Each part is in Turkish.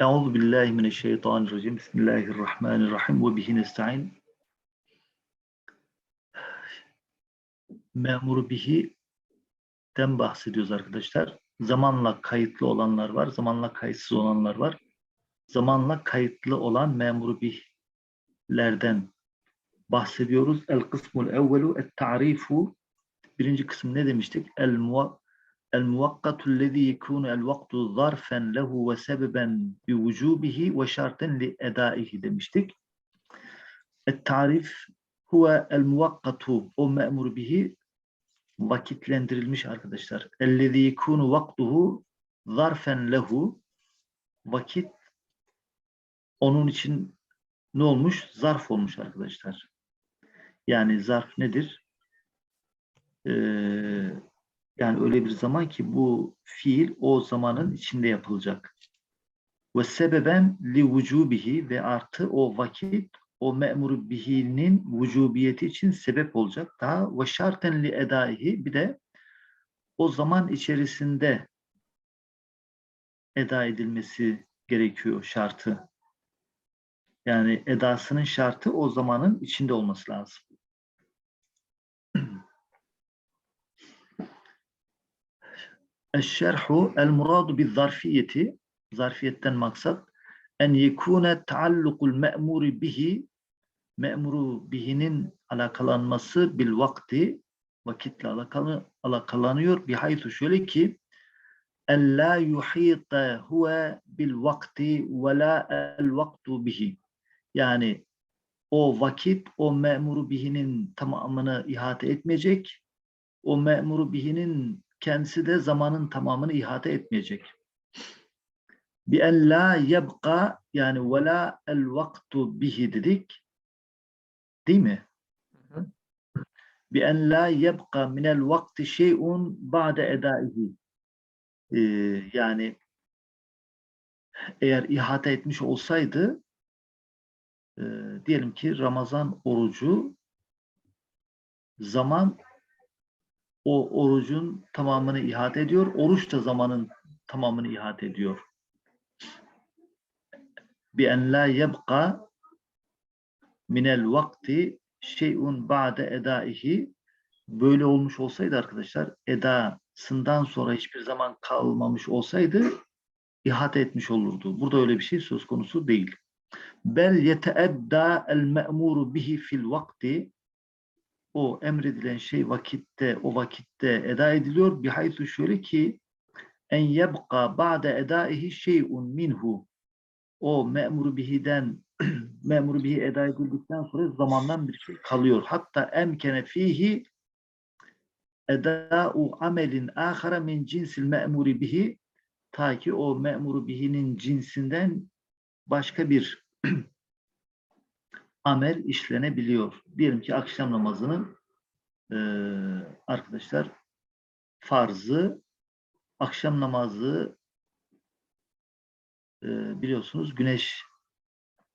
Euzu billahi mineşşeytanirracim. Bismillahirrahmanirrahim ve bihi nestaîn. Memuru bihi den bahsediyoruz arkadaşlar. Zamanla kayıtlı olanlar var, zamanla kayıtsız olanlar var. Zamanla kayıtlı olan memuru bihlerden bahsediyoruz. El kısmul evvelu et ta'rifu birinci kısım ne demiştik? El zarfen lehu ve sebeben bi vücûbihi ve şarten li edâihi demiştik. Tarif huve el muvakkatu o me'mur bihi vakitlendirilmiş arkadaşlar. Ellezî yekûnu vaktuhu zarfen lehu vakit onun için ne olmuş? Zarf olmuş arkadaşlar. Yani zarf nedir? Ee, yani öyle bir zaman ki bu fiil o zamanın içinde yapılacak. Ve sebeben li vücubihi ve artı o vakit o me'mur bihinin vücubiyeti için sebep olacak. Daha ve şarten li edaihi bir de o zaman içerisinde eda edilmesi gerekiyor şartı. Yani edasının şartı o zamanın içinde olması lazım. Eşşerhu el muradu bil zarfiyeti zarfiyetten maksat en yekune taallukul me'muri bihi me'muru bihinin alakalanması bil vakti vakitle alakalı, alakalanıyor bihaythu şöyle ki en la yuhite huve bil vakti ve la el vaktu bihi yani o vakit o memuru bihinin tamamını ihate etmeyecek. O memuru bihinin kendisi de zamanın tamamını ihate etmeyecek. Bi en la yebqa yani ve la el vaktu bihi dedik. Değil mi? Bi en la yebqa minel vakti şey'un ba'de edaihi. Ee, yani eğer ihate etmiş olsaydı e, diyelim ki Ramazan orucu zaman o orucun tamamını ihate ediyor. Oruç da zamanın tamamını ihate ediyor. Bi en la yebqa minel vakti şey'un ba'de edaihi böyle olmuş olsaydı arkadaşlar edasından sonra hiçbir zaman kalmamış olsaydı ihate etmiş olurdu. Burada öyle bir şey söz konusu değil. Bel yeteedda el me'muru bihi fil vakti o emredilen şey vakitte, o vakitte eda ediliyor. Bihaythu şöyle ki en yebqa ba'de edaihi şey'un minhu o me'muru bihiden memuru bihi eda edildikten sonra zamandan bir şey kalıyor. Hatta emkene fihi eda'u amelin ahara min cinsil me'muri bihi ta ki o me'muru bihinin cinsinden başka bir amel işlenebiliyor. Diyelim ki akşam namazının e, arkadaşlar farzı akşam namazı e, biliyorsunuz güneş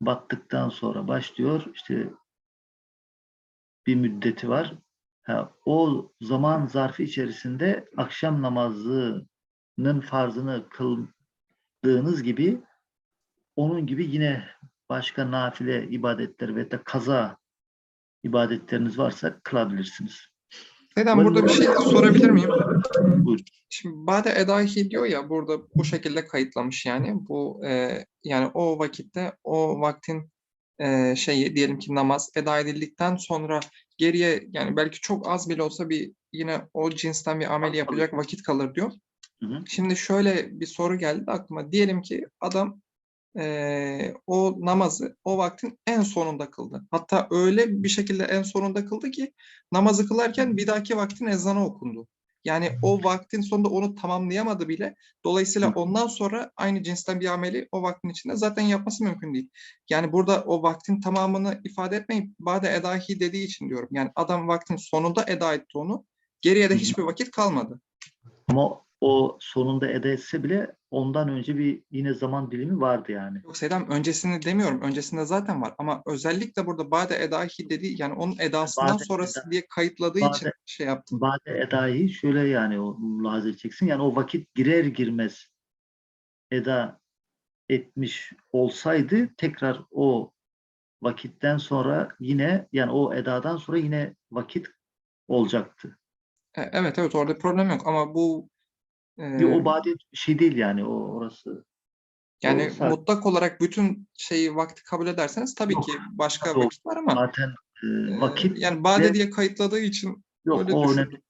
battıktan sonra başlıyor. İşte bir müddeti var. Ha, o zaman zarfı içerisinde akşam namazının farzını kıldığınız gibi onun gibi yine başka nafile ibadetler ve de kaza ibadetleriniz varsa kılabilirsiniz. Neden burada bir şey sorabilir miyim? Buyur. Şimdi Bade Edahi diyor ya burada bu şekilde kayıtlamış yani bu e, yani o vakitte o vaktin e, şeyi diyelim ki namaz eda edildikten sonra geriye yani belki çok az bile olsa bir yine o cinsten bir amel yapacak vakit kalır diyor. Hı hı. Şimdi şöyle bir soru geldi aklıma. Diyelim ki adam e, o namazı o vaktin en sonunda kıldı. Hatta öyle bir şekilde en sonunda kıldı ki namazı kılarken bir dahaki vaktin ezanı okundu. Yani o vaktin sonunda onu tamamlayamadı bile. Dolayısıyla ondan sonra aynı cinsten bir ameli o vaktin içinde zaten yapması mümkün değil. Yani burada o vaktin tamamını ifade etmeyip bade edahi dediği için diyorum. Yani adam vaktin sonunda eda etti onu. Geriye de hiçbir vakit kalmadı. Ama o sonunda eda etse bile ondan önce bir yine zaman dilimi vardı yani. Yok Sedam öncesini demiyorum. Öncesinde zaten var. Ama özellikle burada bade edahi dediği yani onun edasından Bade sonrası eda- diye kayıtladığı bade- için şey yaptım. Bade edayı şöyle yani o mülahaz edeceksin. Yani o vakit girer girmez eda etmiş olsaydı tekrar o vakitten sonra yine yani o edadan sonra yine vakit olacaktı. E, Evet evet orada problem yok ama bu e, Bir o bade bir şey değil yani o orası. yani o mutlak olarak bütün şeyi vakti kabul ederseniz tabii Yok, ki başka o- vakit var ama Zaten e, e, vakit yani bade diye kayıtladığı için yok öyle o düşün. önemli.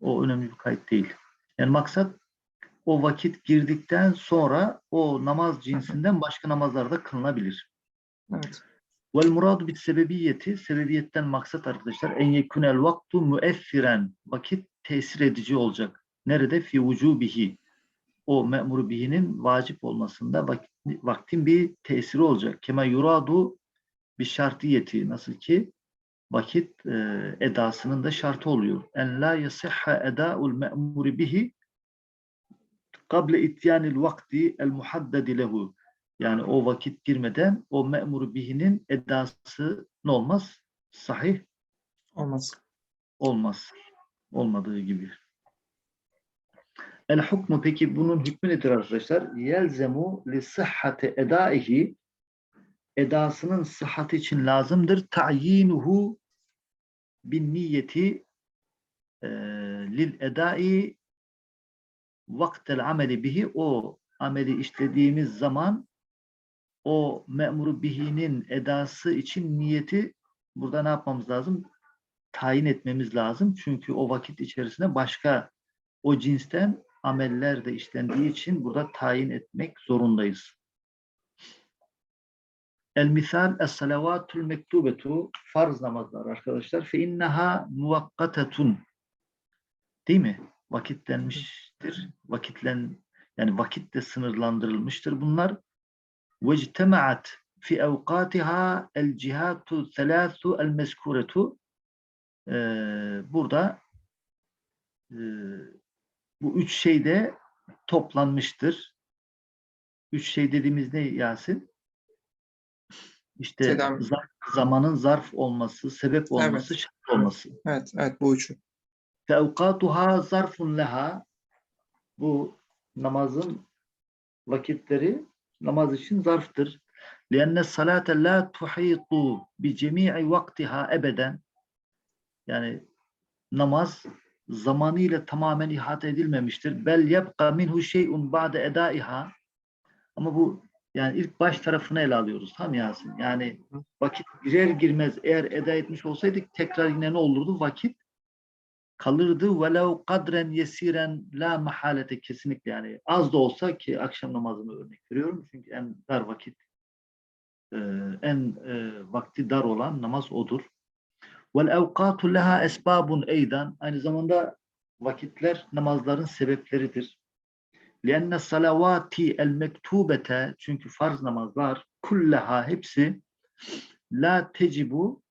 O önemli bir kayıt değil. Yani maksat o vakit girdikten sonra o namaz cinsinden başka namazlar da kılınabilir. evet. Vel muradu bit sebebiyeti, sebebiyetten maksat arkadaşlar en yekunel vaktu müeffiren, vakit tesir edici olacak. Nerede? Fi vücubihi. O me'mur bihinin vacip olmasında vakit, vaktin bir tesiri olacak. Kema yuradu bir şartiyeti. Nasıl ki vakit e, edasının da şartı oluyor. En la yasihha eda'ul me'mur bihi kable ityanil vakti el muhaddedi lehu. Yani o vakit girmeden o me'mur bihinin edası ne olmaz? Sahih Olmaz. olmaz. Olmadığı gibi. El hukmu peki bunun hükmü nedir arkadaşlar? Yelzemu li sıhhati edaihi edasının sıhhati için lazımdır. Ta'yinuhu bin niyeti e, lil edai vaktel ameli bihi o ameli işlediğimiz zaman o me'muru bihinin edası için niyeti burada ne yapmamız lazım? Tayin etmemiz lazım. Çünkü o vakit içerisinde başka o cinsten ameller de işlendiği için burada tayin etmek zorundayız. El misal es salavatul mektubetu farz namazlar arkadaşlar. Fe inneha muvakkatetun. Değil mi? Vakitlenmiştir. Vakitlen yani vakitte sınırlandırılmıştır bunlar. Ve fi evkatiha el cihatu selasu el meskuretu. Ee, burada e, bu üç şey de toplanmıştır. Üç şey dediğimiz ne Yasin? İşte Selam. zar- zamanın zarf olması, sebep olması, şart olması. Evet evet bu üçü. فَاَوْقَاتُهَا zarf leha Bu namazın vakitleri namaz için zarftır. لِأَنَّ الصَّلَاةَ لَا تُحِيطُ بِجَمِيعِ وَقْتِهَا ebeden Yani namaz zamanıyla tamamen ihate edilmemiştir. Bel yebqa minhu şey'un ba'de edaiha ama bu yani ilk baş tarafını ele alıyoruz. Tam Yasin. Yani vakit girer girmez eğer eda etmiş olsaydık tekrar yine ne olurdu? Vakit kalırdı. Velev kadren yesiren la mahalete kesinlikle yani az da olsa ki akşam namazını örnek veriyorum. Çünkü en dar vakit en vakti dar olan namaz odur. Vel evkatu leha esbabun eydan aynı zamanda vakitler namazların sebepleridir. Lienne salavati el çünkü farz namazlar kulleha hepsi la tecibu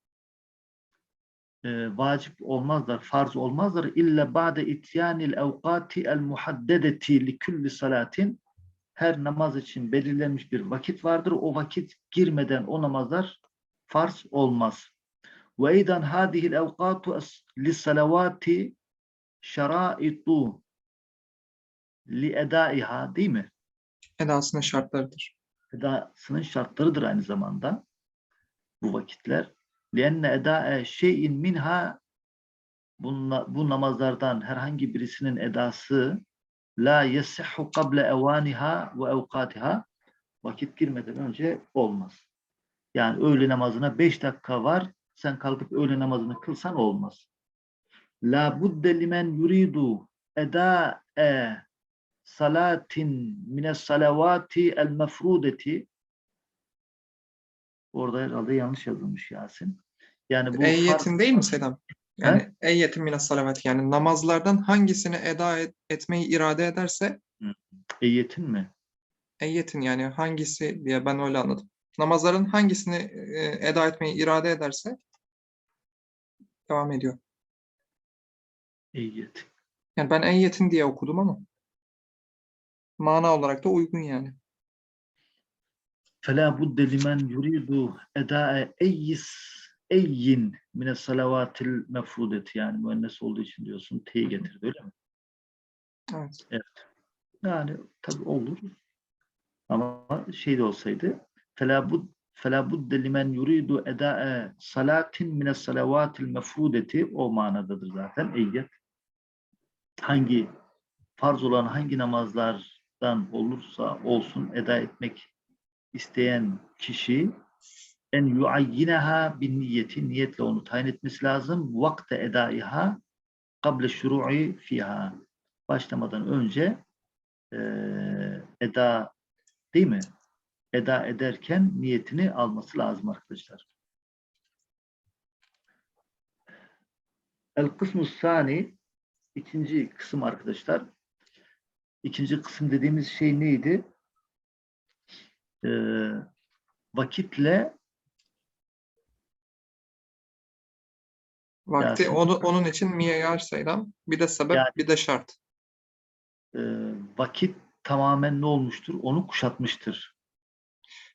e, vacip olmazlar, farz olmazlar illa ba'de ityanil evkati el muhaddedeti li kulli salatin her namaz için belirlenmiş bir vakit vardır. O vakit girmeden o namazlar farz olmaz. Ve eydan hadihil evkatu li salavati şaraitu li edaiha değil mi? Edasının şartlarıdır. Edasının şartlarıdır aynı zamanda bu vakitler. لِأَنَّ اَدَاءَ şeyin minha bunla, bu namazlardan herhangi birisinin edası la yesihhu kable evaniha ve evkatiha vakit girmeden önce olmaz. Yani öğle namazına 5 dakika var. sen kalkıp öğle namazını kılsan olmaz. La budde limen yuridu eda'e salatin mine salavati el mefrudeti Orada herhalde yanlış yazılmış Yasin. Yani bu Eyyetin farz- değil mi Selam? Yani eyyetin mine salavat yani namazlardan hangisini eda et- etmeyi irade ederse Eyyetin mi? eyyetin yani hangisi diye ben öyle anladım Namazların hangisini e, eda etmeyi irade ederse devam ediyor. Eyyet. Yani ben eyyetin diye okudum ama mana olarak da uygun yani. فَلَا بُدَّ لِمَنْ يُرِيدُ اَدَاءَ اَيِّسْ eyyin mine salavatil mefrudet yani müennes olduğu için diyorsun t'yi getirdi öyle mi? Evet. Yani tabii olur. Ama şey de olsaydı felabud felabudde limen yuridu eda'e salatin mine salavatil mefrudeti o manadadır zaten eyyet. Hangi farz olan hangi namazlardan olursa olsun eda etmek isteyen kişi en yuayyineha bin niyeti niyetle onu tayin etmesi lazım. Vakte edaiha kable şuru'i fiha. Başlamadan önce e, eda değil mi? Eda ederken niyetini alması lazım arkadaşlar. El kısmı sani ikinci kısım arkadaşlar. İkinci kısım dediğimiz şey neydi? Eee, vakitle Vakti Yasin. onu, onun için miyar sayılan bir de sebep Yani- bir de şart. eee, vakit tamamen ne olmuştur? Onu kuşatmıştır.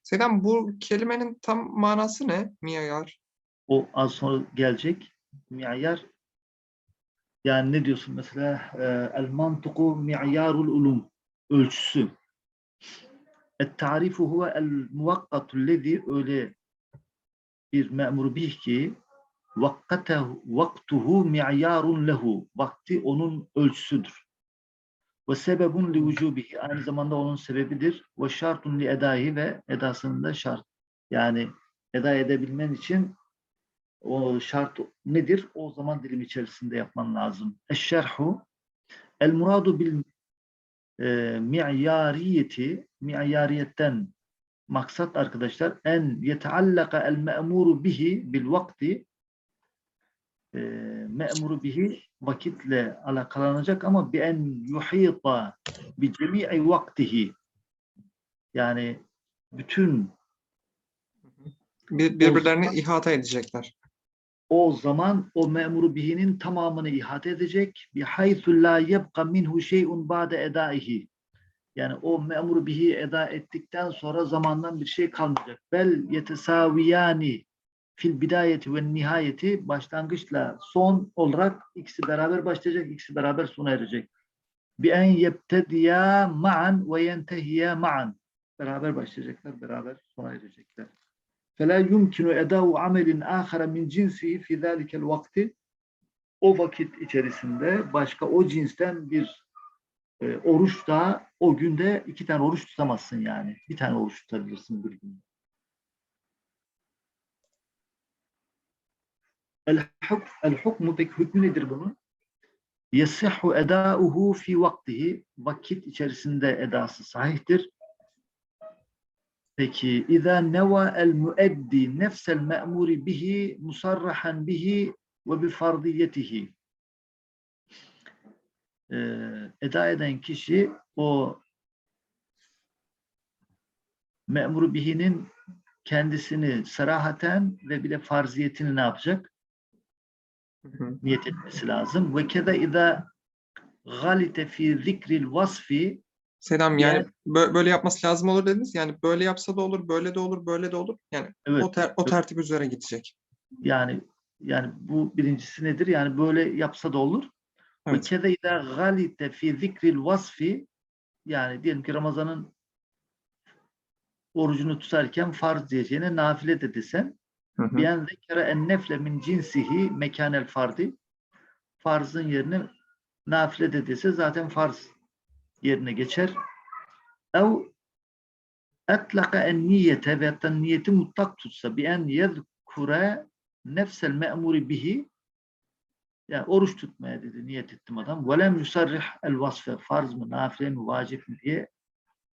Selam bu kelimenin tam manası ne? Miyar. O az sonra gelecek. Mi'yar yani ne diyorsun mesela el mantuku mi'yarul ulum ölçüsü. Et tarifu huve el muvakkatu lezi öyle bir me'mur bih ki vakkatehu vaktuhu mi'yarun lehu vakti onun ölçüsüdür. Ve sebebun li vücubihi aynı zamanda onun sebebidir. Ve şartun li edahi ve edasının da şart. Yani eda edebilmen için o şart nedir? O zaman dilim içerisinde yapman lazım. Eşşerhu el muradu bil e, mi'yariyeti mi'yariyetten maksat arkadaşlar en yeteallaka el me'muru bihi bil vakti e, me'muru bihi vakitle alakalanacak ama bi en yuhita bi cemi'i vaktihi yani bütün Bir, birbirlerini ihata edecekler. o zaman o memuru bihinin tamamını ihate edecek. Bi haythu la yebqa minhu şey'un ba'de edaihi. Yani o memuru bihi eda ettikten sonra zamandan bir şey kalmayacak. Bel yetesaviyani fil bidayeti ve nihayeti başlangıçla son olarak ikisi beraber başlayacak, ikisi beraber sona erecek. Bi en yebtediya ma'an ve yentehiya ma'an. Beraber başlayacaklar, beraber sona erecekler. فَلَا يُمْكِنُ اَدَاءُ عَمَلٍ آخَرَ مِنْ جِنْسِهِ فِي ذَٰلِكَ الْوَقْتِ O vakit içerisinde başka o cinsten bir e, oruç da o günde iki tane oruç tutamazsın yani. Bir tane oruç tutabilirsin bir günde. El, huk, el hukmu peki hükmü nedir bunun? Yesihhu edâuhu fi vaktihi vakit içerisinde edası sahihtir. Peki izâ neva el müeddi nefsel me'muri bihi musarrahan bihi ve bi fardiyetihi eda eden kişi o memuru bihinin kendisini sarahaten ve bile farziyetini ne yapacak? niyet etmesi lazım. Ve keda ida galite fi zikril vasfi Selam yani, yani böyle yapması lazım olur dediniz. Yani böyle yapsa da olur, böyle de olur, böyle de olur. Yani evet, o, ter o tertip evet. üzere gidecek. Yani yani bu birincisi nedir? Yani böyle yapsa da olur. Ve keda ida galite fi zikril vasfi yani diyelim ki Ramazan'ın orucunu tutarken farz diyeceğine nafile de desen Biyen zekere en nefle min cinsihi mekanel fardi farzın yerine nafile de dese zaten farz yerine geçer. Ev etlaka en niyete ve hatta niyeti mutlak tutsa bi en yezkure nefsel me'muri bihi yani oruç tutmaya dedi niyet ettim adam. Velem yusarrih el vasfe farz mı, nafile mi, vacip mi diye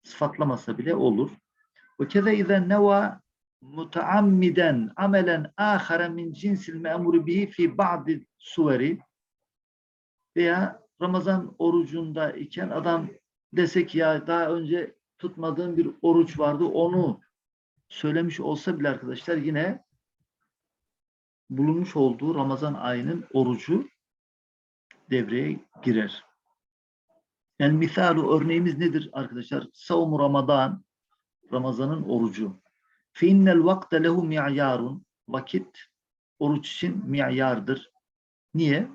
sıfatlamasa bile olur. Ve keze ize neva mutaammiden amelen ahara min cinsil me'muri bihi fi ba'di suveri veya Ramazan orucunda iken adam desek ya daha önce tutmadığım bir oruç vardı onu söylemiş olsa bile arkadaşlar yine bulunmuş olduğu Ramazan ayının orucu devreye girer. Yani misalu örneğimiz nedir arkadaşlar? Savun Ramazan, Ramazan'ın orucu. Finnel vakte lehu mi'yarun. Vakit oruç için mi'yardır. Niye?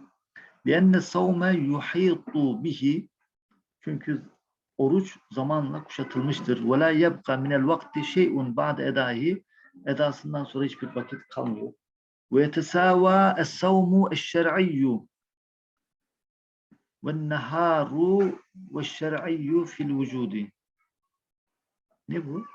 Lienne savme yuhitu bihi. Çünkü oruç zamanla kuşatılmıştır. وَلَا يَبْقَى مِنَ الْوَقْتِ شَيْءٌ بَعْدَ اَدَاهِ Edasından sonra hiçbir vakit kalmıyor. وَيَتَسَاوَى السَّوْمُ الشَّرْعِيُّ وَالنَّهَارُ وَالشَّرْعِيُّ فِي الْوُجُودِ Ne bu?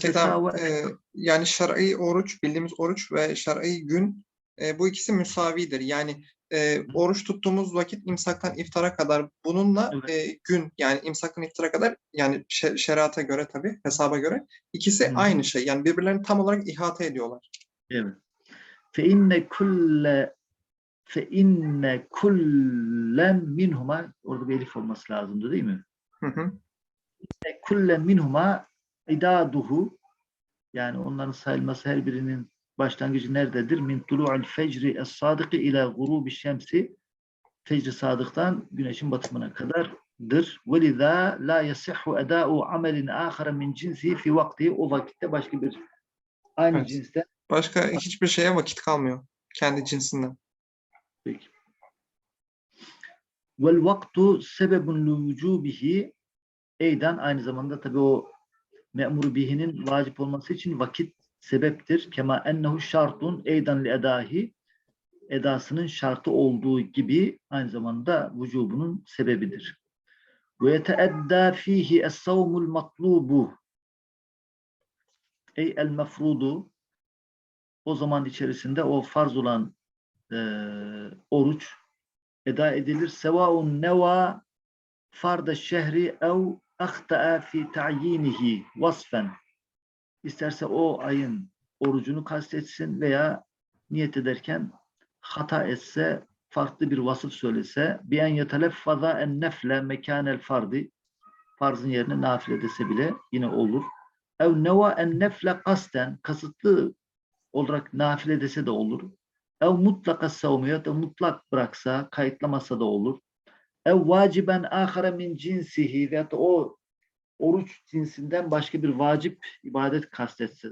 Keza e, yani şer'i oruç, bildiğimiz oruç ve şer'i gün e, bu ikisi müsavidir. Yani e, oruç tuttuğumuz vakit imsaktan iftara kadar bununla evet. gün yani imsaktan iftara kadar yani şerata göre tabii hesaba göre ikisi Hı. aynı şey. Yani birbirlerini tam olarak ihate ediyorlar. Evet. Fe inne kulle fe inne kullen minhuma orada bir elif olması lazımdı değil mi? Hı hı. Kullen minhuma idaduhu yani onların sayılması her birinin başlangıcı nerededir? Min tulu'al fecri es-sadiki ila gurubi şemsi fecri sadıktan güneşin batımına kadardır. Ve liza la yasihhu eda'u amelin ahara min cinsi fi vakti o vakitte başka bir aynı Evet. cinsten Başka hiçbir şeye vakit kalmıyor kendi cinsinden. Peki. Vel vaktu sebebun li vücubihi eyden aynı zamanda tabii o me'mur bihinin vacip olması için vakit sebeptir. Kema ennehu şartun eyden li edahi edasının şartı olduğu gibi aynı zamanda vücubunun sebebidir. Ve yeteedda fihi es-savmul matlubu ey el mefrudu o zaman içerisinde o farz olan eee, oruç eda edilir. Sevaun neva farda şehri ev ahta'a fi ta'yinihi vasfen. İsterse o ayın orucunu kastetsin veya niyet ederken hata etse, farklı bir vasıf söylese, bi en yeteleffaza en nefle mekanel fardi, farzın yerine nafile dese bile yine olur. Ev neva en nefle kasten, kasıtlı olarak nafile dese de olur. Ev mutlaka savmuyor da mutlak bıraksa, kayıtlamasa da olur. Ev vaciben ahara min cinsihi veyahut o oruç cinsinden başka bir vacip ibadet kastetse.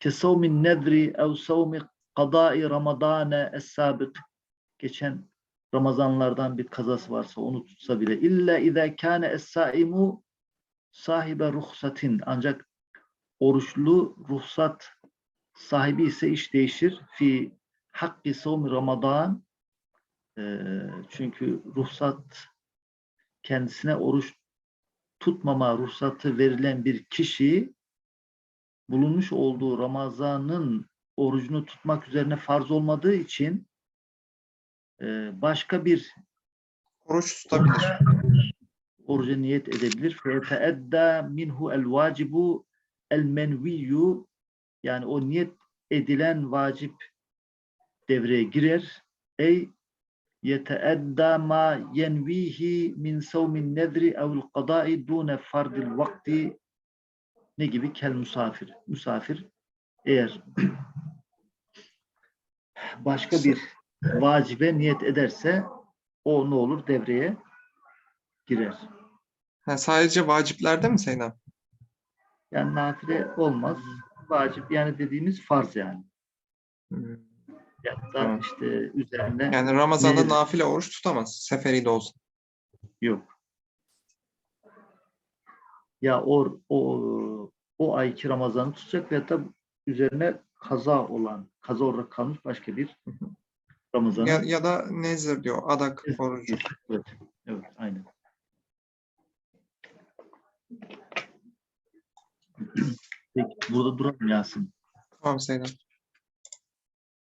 Kesavmin nedri ev savmi kadai ramadane es-sabık. Geçen Ramazanlardan bir kazası varsa onu tutsa bile. İlla izâ kâne es-saimu sahibe ruhsatin. Ancak oruçlu ruhsat sahibi ise iş değişir. Fi hakki savmi Ramazan Eee, çünkü ruhsat kendisine oruç tutmama ruhsatı verilen bir kişi bulunmuş olduğu Ramazan'ın orucunu tutmak üzerine farz olmadığı için eee, başka bir Oruç tutabilir. oruca niyet edebilir. فَيَتَأَدَّى minhu el vacibu el menviyyu yani o niyet edilen vacip devreye girer. Ey yeteedda ma yenvihi min savmin nedri ev'l qada'i dune fardil vakti ne gibi kel misafir. Misafir eğer başka bir vacibe niyet ederse o ne olur devreye girer. Ha, sadece vaciplerde mi Seydam? Yani nafile olmaz. Vacip yani dediğimiz farz yani. Hmm. Ya da Tamam. işte üzerine Yani Ramazan'da Nedir? nafile oruç tutamaz. Seferi de olsa. yok. Ya o o o ayki Ramazan'ı tutacak veya da üzerine kaza olan, kaza olarak kalmış başka bir. Ramazan'ı Ya, ya da nezir diyor. Adak Evet, orucu. Evet, evet, aynen. Peki, burada duralım Yasin. Tamam Seydam.